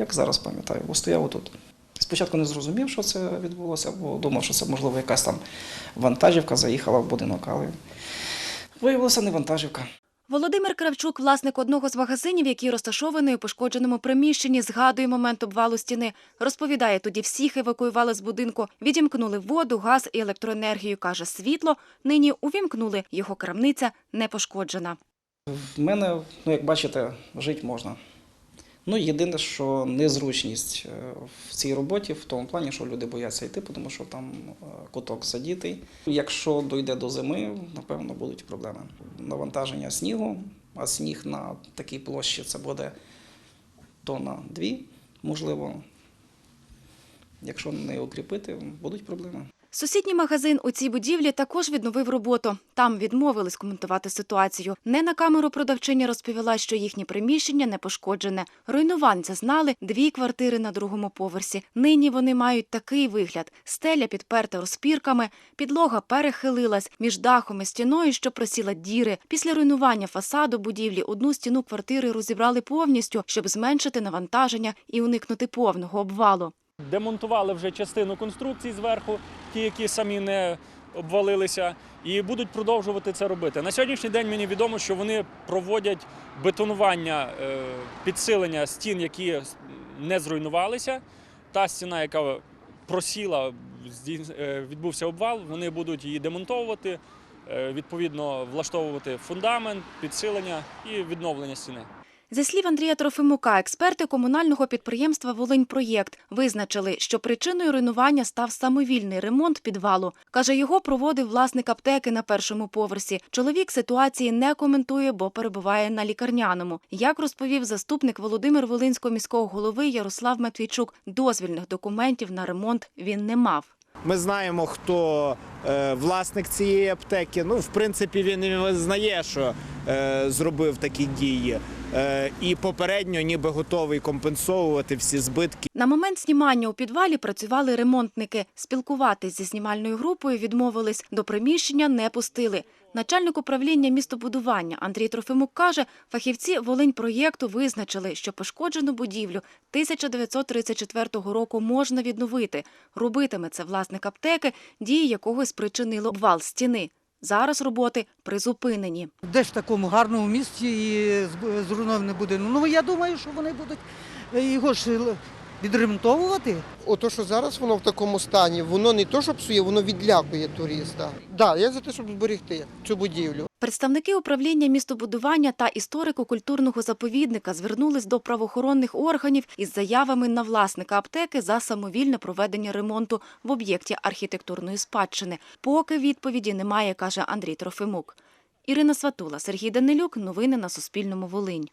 як зараз пам'ятаю, бо стояв тут. Спочатку не зрозумів, що це відбулося, бо думав, що це можливо якась там вантажівка заїхала в будинок, але виявилося не вантажівка. Володимир Кравчук, власник одного з магазинів, який розташований у пошкодженому приміщенні, згадує момент обвалу стіни. Розповідає, тоді всіх евакуювали з будинку. Відімкнули воду, газ і електроенергію. Каже, світло нині увімкнули. Його крамниця не пошкоджена. В мене, ну як бачите, жити можна. Ну, єдине, що незручність е, в цій роботі, в тому плані, що люди бояться йти, тому що там е, куток задітий. Якщо дойде до зими, напевно, будуть проблеми. Навантаження снігу, а сніг на такій площі це буде тонна дві, можливо. Якщо не укріпити, будуть проблеми. Сусідній магазин у цій будівлі також відновив роботу. Там відмовились коментувати ситуацію. Не на камеру продавчиня розповіла, що їхнє приміщення не пошкоджене. Руйнувань зазнали дві квартири на другому поверсі. Нині вони мають такий вигляд: стеля підперта розпірками, підлога перехилилась між дахом і стіною, що просіла діри. Після руйнування фасаду будівлі одну стіну квартири розібрали повністю, щоб зменшити навантаження і уникнути повного обвалу. Демонтували вже частину конструкцій зверху, ті, які самі не обвалилися, і будуть продовжувати це робити. На сьогоднішній день мені відомо, що вони проводять бетонування е, підсилення стін, які не зруйнувалися. Та стіна, яка просіла, е, відбувся обвал, вони будуть її демонтовувати, е, відповідно влаштовувати фундамент, підсилення і відновлення стіни. Зі слів Андрія Трофимука, експерти комунального підприємства «Волиньпроєкт» визначили, що причиною руйнування став самовільний ремонт підвалу. Каже, його проводив власник аптеки на першому поверсі. Чоловік ситуації не коментує, бо перебуває на лікарняному. Як розповів заступник Володимир Волинського міського голови Ярослав Матвійчук, дозвільних документів на ремонт він не мав. Ми знаємо, хто е, власник цієї аптеки. Ну, в принципі, він і визнає, що зробив такі дії. Е, і попередньо ніби готовий компенсовувати всі збитки. На момент знімання у підвалі працювали ремонтники. Спілкуватись зі знімальною групою відмовились, до приміщення не пустили. Начальник управління містобудування Андрій Трофимук каже, фахівці Волинь-проєкту визначили, що пошкоджену будівлю 1934 року можна відновити. Робитиме це власник аптеки, дії якого спричинило обвал стіни. Зараз роботи призупинені. Де ж в такому гарному місці і зб- зруйнований будинок? Ну я думаю, що вони будуть е, його ж відремонтовувати. Ото, що зараз воно в такому стані, воно не то, що псує, воно відлякує туриста. Так, да, я за те, щоб зберегти цю будівлю. Представники управління містобудування та історико-культурного заповідника звернулись до правоохоронних органів із заявами на власника аптеки за самовільне проведення ремонту в об'єкті архітектурної спадщини. Поки відповіді немає, каже Андрій Трофимук. Ірина Сватула, Сергій Данилюк. Новини на Суспільному. Волинь.